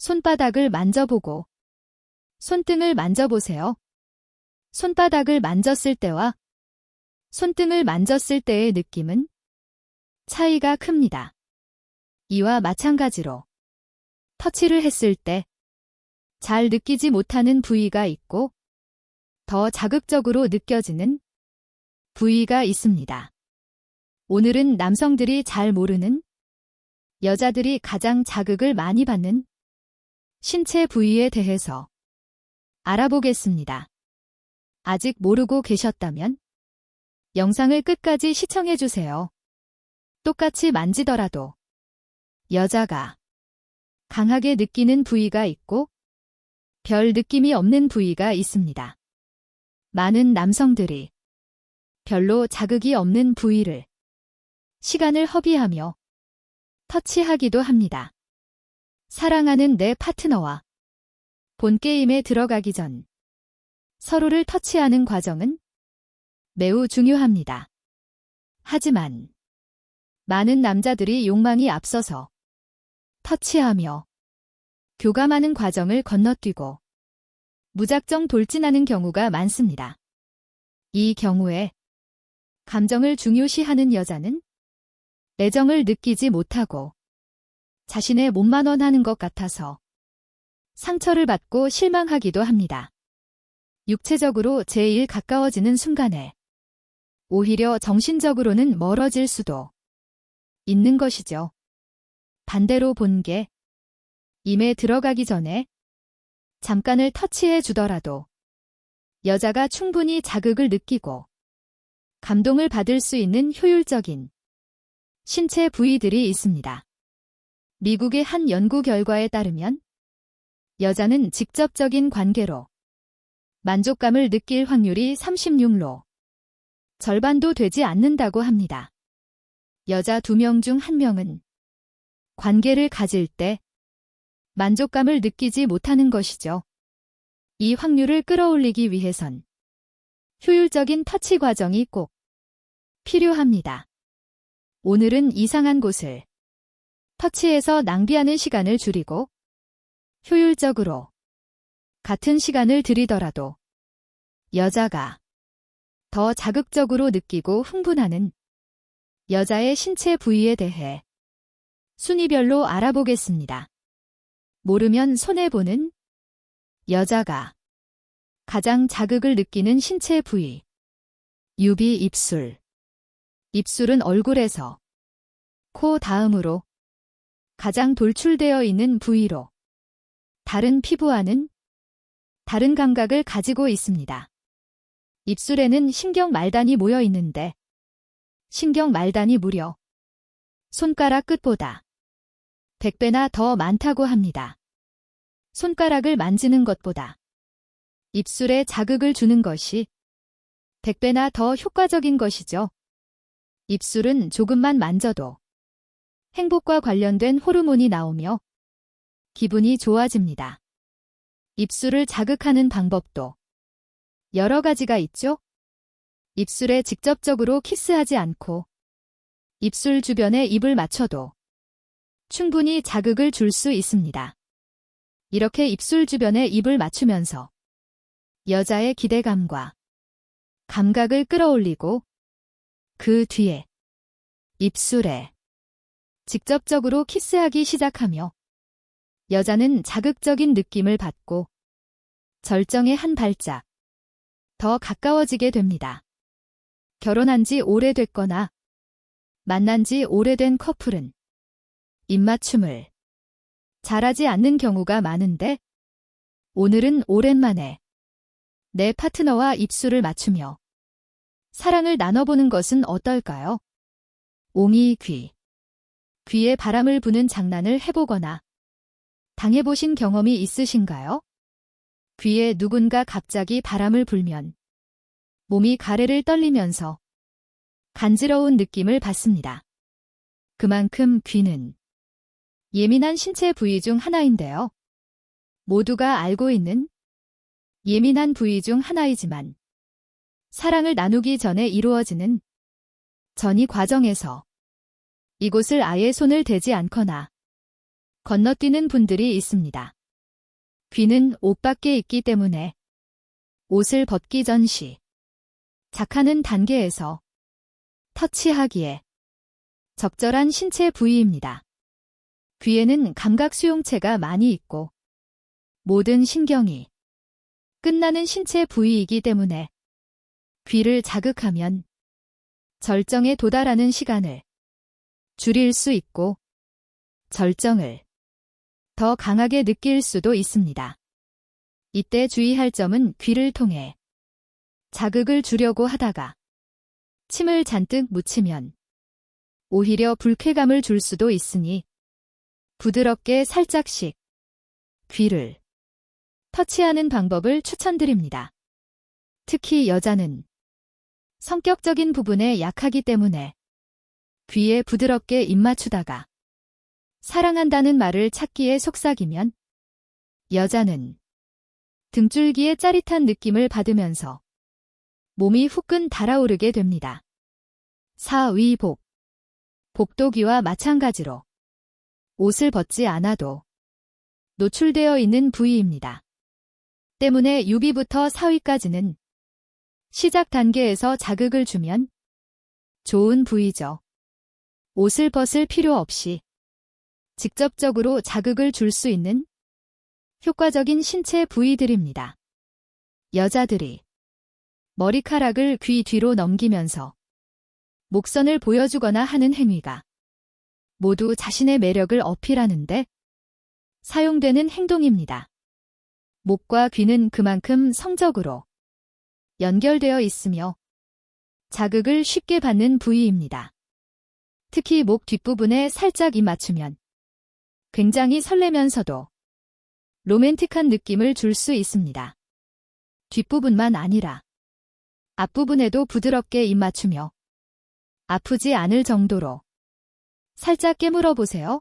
손바닥을 만져보고 손등을 만져보세요. 손바닥을 만졌을 때와 손등을 만졌을 때의 느낌은 차이가 큽니다. 이와 마찬가지로 터치를 했을 때 잘 느끼지 못하는 부위가 있고 더 자극적으로 느껴지는 부위가 있습니다. 오늘은 남성들이 잘 모르는 여자들이 가장 자극을 많이 받는 신체 부위에 대해서 알아보겠습니다. 아직 모르고 계셨다면 영상을 끝까지 시청해주세요. 똑같이 만지더라도 여자가 강하게 느끼는 부위가 있고 별 느낌이 없는 부위가 있습니다. 많은 남성들이 별로 자극이 없는 부위를 시간을 허비하며 터치하기도 합니다. 사랑하는 내 파트너와 본 게임에 들어가기 전 서로를 터치하는 과정은 매우 중요합니다. 하지만 많은 남자들이 욕망이 앞서서 터치하며 교감하는 과정을 건너뛰고 무작정 돌진하는 경우가 많습니다. 이 경우에 감정을 중요시하는 여자는 애정을 느끼지 못하고 자신의 몸만 원하는 것 같아서 상처를 받고 실망하기도 합니다. 육체적으로 제일 가까워지는 순간에 오히려 정신적으로는 멀어질 수도 있는 것이죠. 반대로 본 게 임에 들어가기 전에 잠깐을 터치해 주더라도 여자가 충분히 자극을 느끼고 감동을 받을 수 있는 효율적인 신체 부위들이 있습니다. 미국의 한 연구 결과에 따르면 여자는 직접적인 관계로 만족감을 느낄 확률이 36로 절반도 되지 않는다고 합니다. 여자 두명중한 명은 관계를 가질 때 만족감을 느끼지 못하는 것이죠. 이 확률을 끌어올리기 위해선 효율적인 터치 과정이 꼭 필요합니다. 오늘은 이상한 곳을 터치해서 낭비하는 시간을 줄이고 효율적으로 같은 시간을 들이더라도 여자가 더 자극적으로 느끼고 흥분하는 여자의 신체 부위에 대해 순위별로 알아보겠습니다. 모르면 손해보는 여자가 가장 자극을 느끼는 신체 부위 유비 입술 입술은 얼굴에서 코 다음으로 가장 돌출되어 있는 부위로 다른 피부와는 다른 감각을 가지고 있습니다. 입술에는 신경 말단이 모여 있는데 신경 말단이 무려 손가락 끝보다 100배나 더 많다고 합니다. 손가락을 만지는 것보다 입술에 자극을 주는 것이 100배나 더 효과적인 것이죠. 입술은 조금만 만져도 행복과 관련된 호르몬이 나오며 기분이 좋아집니다. 입술을 자극하는 방법도 여러 가지가 있죠? 입술에 직접적으로 키스하지 않고 입술 주변에 입을 맞춰도 충분히 자극을 줄 수 있습니다. 이렇게 입술 주변에 입을 맞추면서 여자의 기대감과 감각을 끌어올리고 그 뒤에 입술에 직접적으로 키스하기 시작하며 여자는 자극적인 느낌을 받고 절정의 한 발짝 더 가까워지게 됩니다. 결혼한 지 오래됐거나 만난 지 오래된 커플은 입맞춤을 잘하지 않는 경우가 많은데 오늘은 오랜만에 내 파트너와 입술을 맞추며 사랑을 나눠보는 것은 어떨까요? 옹이 귀. 귀에 바람을 부는 장난을 해보거나 당해보신 경험이 있으신가요? 귀에 누군가 갑자기 바람을 불면 몸이 가래를 떨리면서 간지러운 느낌을 받습니다. 그만큼 귀는 예민한 신체 부위 중 하나인데요. 모두가 알고 있는 예민한 부위 중 하나이지만 사랑을 나누기 전에 이루어지는 전이 과정에서 이곳을 아예 손을 대지 않거나 건너뛰는 분들이 있습니다. 귀는 옷 밖에 있기 때문에 옷을 벗기 전 시 작하는 단계에서 터치하기에 적절한 신체 부위입니다. 귀에는 감각 수용체가 많이 있고 모든 신경이 끝나는 신체 부위이기 때문에 귀를 자극하면 절정에 도달하는 시간을 줄일 수 있고 절정을 더 강하게 느낄 수도 있습니다. 이때 주의할 점은 귀를 통해 자극을 주려고 하다가 침을 잔뜩 묻히면 오히려 불쾌감을 줄 수도 있으니 부드럽게 살짝씩 귀를 터치하는 방법을 추천드립니다. 특히 여자는 성격적인 부분에 약하기 때문에 귀에 부드럽게 입맞추다가 사랑한다는 말을 찾기에 속삭이면 여자는 등줄기에 짜릿한 느낌을 받으면서 몸이 후끈 달아오르게 됩니다. 사위복 복도귀와 마찬가지로 옷을 벗지 않아도 노출되어 있는 부위입니다. 때문에 유비부터 사위까지는 시작 단계에서 자극을 주면 좋은 부위죠. 옷을 벗을 필요 없이 직접적으로 자극을 줄 수 있는 효과적인 신체 부위들입니다. 여자들이 머리카락을 귀 뒤로 넘기면서 목선을 보여주거나 하는 행위가 모두 자신의 매력을 어필하는데 사용되는 행동입니다. 목과 귀는 그만큼 성적으로 연결되어 있으며 자극을 쉽게 받는 부위입니다. 특히 목 뒷부분에 살짝 입 맞추면 굉장히 설레면서도 로맨틱한 느낌을 줄 수 있습니다. 뒷부분만 아니라 앞부분에도 부드럽게 입 맞추며 아프지 않을 정도로 살짝 깨물어 보세요.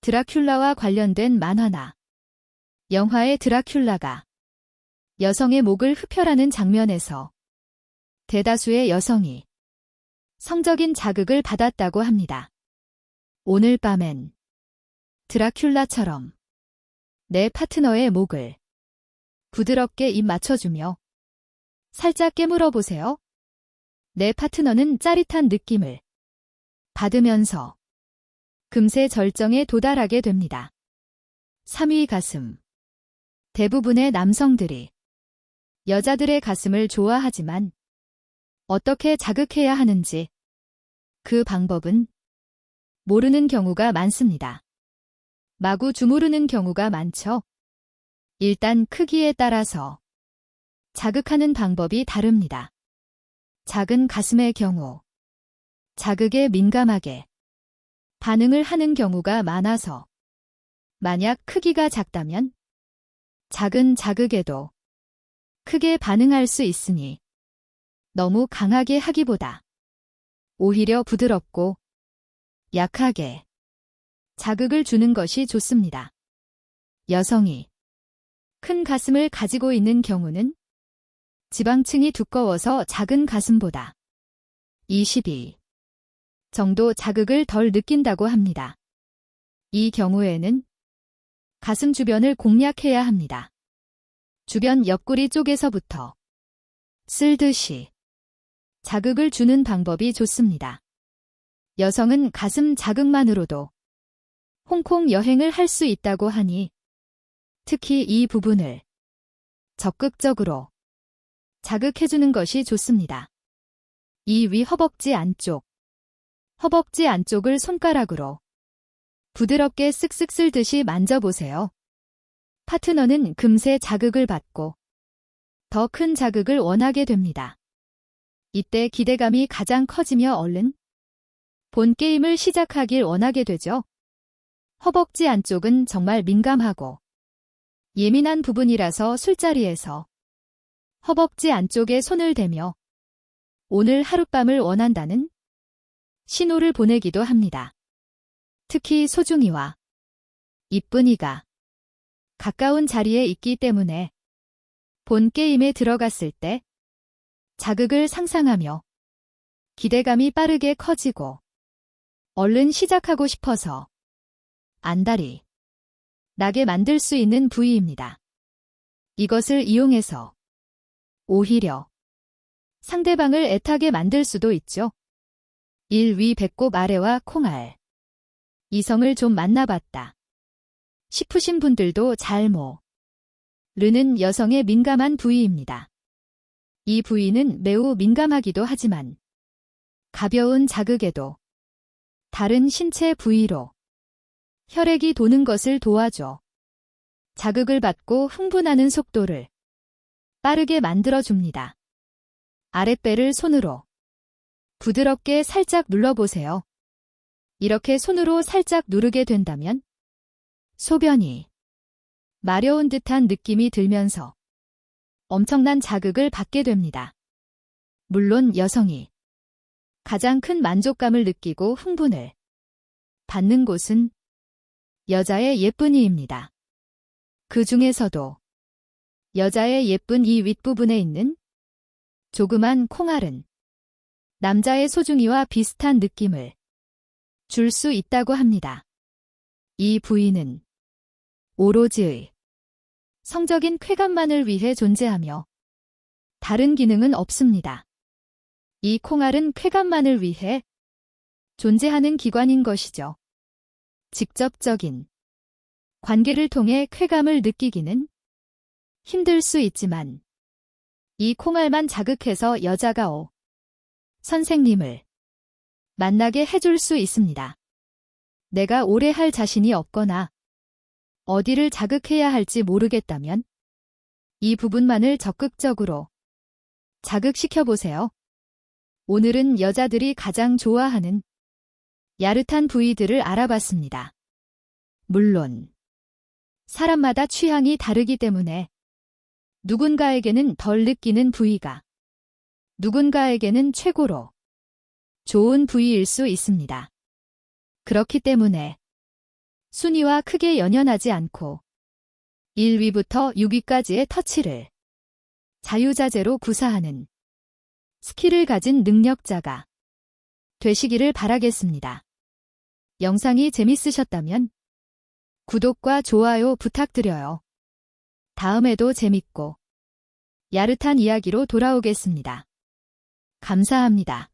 드라큘라와 관련된 만화나 영화의 드라큘라가 여성의 목을 흡혈하는 장면에서 대다수의 여성이 성적인 자극을 받았다고 합니다. 오늘 밤엔 드라큘라처럼 내 파트너의 목을 부드럽게 입 맞춰주며 살짝 깨물어 보세요. 내 파트너는 짜릿한 느낌을 받으면서 금세 절정에 도달하게 됩니다. 3위 가슴. 대부분의 남성들이 여자들의 가슴을 좋아하지만 어떻게 자극해야 하는지 그 방법은 모르는 경우가 많습니다. 마구 주무르는 경우가 많죠. 일단 크기에 따라서 자극하는 방법이 다릅니다. 작은 가슴의 경우 자극에 민감하게 반응을 하는 경우가 많아서 만약 크기가 작다면 작은 자극에도 크게 반응할 수 있으니 너무 강하게 하기보다 오히려 부드럽고 약하게 자극을 주는 것이 좋습니다. 여성이 큰 가슴을 가지고 있는 경우는 지방층이 두꺼워서 작은 가슴보다 22 정도 자극을 덜 느낀다고 합니다. 이 경우에는 가슴 주변을 공략해야 합니다. 주변 옆구리 쪽에서부터 쓸듯이 자극을 주는 방법이 좋습니다. 여성은 가슴 자극만으로도 홍콩 여행을 할 수 있다고 하니 특히 이 부분을 적극적으로 자극해주는 것이 좋습니다. 2위 허벅지 안쪽 허벅지 안쪽을 손가락으로 부드럽게 쓱쓱 쓸듯이 만져보세요. 파트너는 금세 자극을 받고 더 큰 자극을 원하게 됩니다. 이때 기대감이 가장 커지며 얼른 본 게임을 시작하길 원하게 되죠. 허벅지 안쪽은 정말 민감하고 예민한 부분이라서 술자리에서 허벅지 안쪽에 손을 대며 오늘 하룻밤을 원한다는 신호를 보내기도 합니다. 특히 소중이와 이쁜이가 가까운 자리에 있기 때문에 본 게임에 들어갔을 때 자극을 상상하며 기대감이 빠르게 커지고 얼른 시작하고 싶어서 안달이 나게 만들 수 있는 부위입니다. 이것을 이용해서 오히려 상대방을 애타게 만들 수도 있죠. 1위 배꼽 아래와 콩알. 이성을 좀 만나봤다. 싶으신 분들도 잘 모. 르는 여성의 민감한 부위입니다. 이 부위는 매우 민감하기도 하지만 가벼운 자극에도 다른 신체 부위로 혈액이 도는 것을 도와줘. 자극을 받고 흥분하는 속도를 빠르게 만들어줍니다. 아랫배를 손으로 부드럽게 살짝 눌러보세요. 이렇게 손으로 살짝 누르게 된다면 소변이 마려운 듯한 느낌이 들면서 엄청난 자극을 받게 됩니다. 물론 여성이 가장 큰 만족감을 느끼고 흥분을 받는 곳은 여자의 예쁜이입니다. 그 중에서도 여자의 예쁜 이 윗부분에 있는 조그만 콩알은 남자의 소중이와 비슷한 느낌을 줄 수 있다고 합니다. 이 부위는 오로지의 성적인 쾌감만을 위해 존재하며 다른 기능은 없습니다. 이 콩알은 쾌감만을 위해 존재하는 기관인 것이죠. 직접적인 관계를 통해 쾌감을 느끼기는 힘들 수 있지만 이 콩알만 자극해서 여자가 오 선생님을 만나게 해줄 수 있습니다. 내가 오래 할 자신이 없거나 어디를 자극해야 할지 모르겠다면 이 부분만을 적극적으로 자극시켜 보세요. 오늘은 여자들이 가장 좋아하는 야릇한 부위들을 알아봤습니다. 물론 사람마다 취향이 다르기 때문에 누군가에게는 덜 느끼는 부위가 누군가에게는 최고로 좋은 부위일 수 있습니다. 그렇기 때문에 순위와 크게 연연하지 않고 1위부터 6위까지의 터치를 자유자재로 구사하는 스킬을 가진 능력자가 되시기를 바라겠습니다. 영상이 재밌으셨다면 구독과 좋아요 부탁드려요. 다음에도 재밌고 야릇한 이야기로 돌아오겠습니다. 감사합니다.